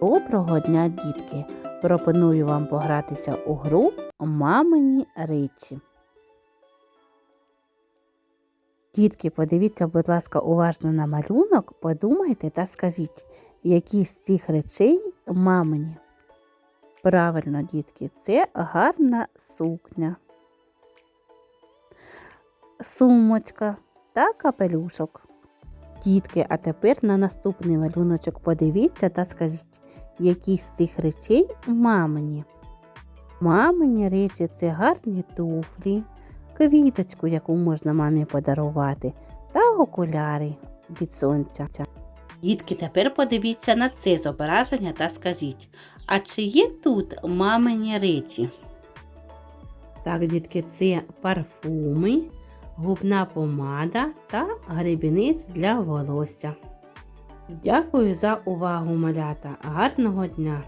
Доброго дня, дітки! Пропоную вам погратися у гру Мамині речі. Дітки, подивіться, будь ласка, уважно на малюнок, подумайте та скажіть, які з цих речей мамині. Правильно, дітки, це гарна сукня, сумочка та капелюшок. Дітки, а тепер на наступний малюночок подивіться та скажіть, які з цих речей мамині. Мамині речі це гарні туфлі, квіточку, яку можна мамі подарувати, та окуляри від сонця. Дітки, тепер подивіться на це зображення та скажіть, а чи є тут мамині речі? Так, дітки, це парфуми, губна помада та гребінець для волосся. Дякую за увагу, малята. Гарного дня!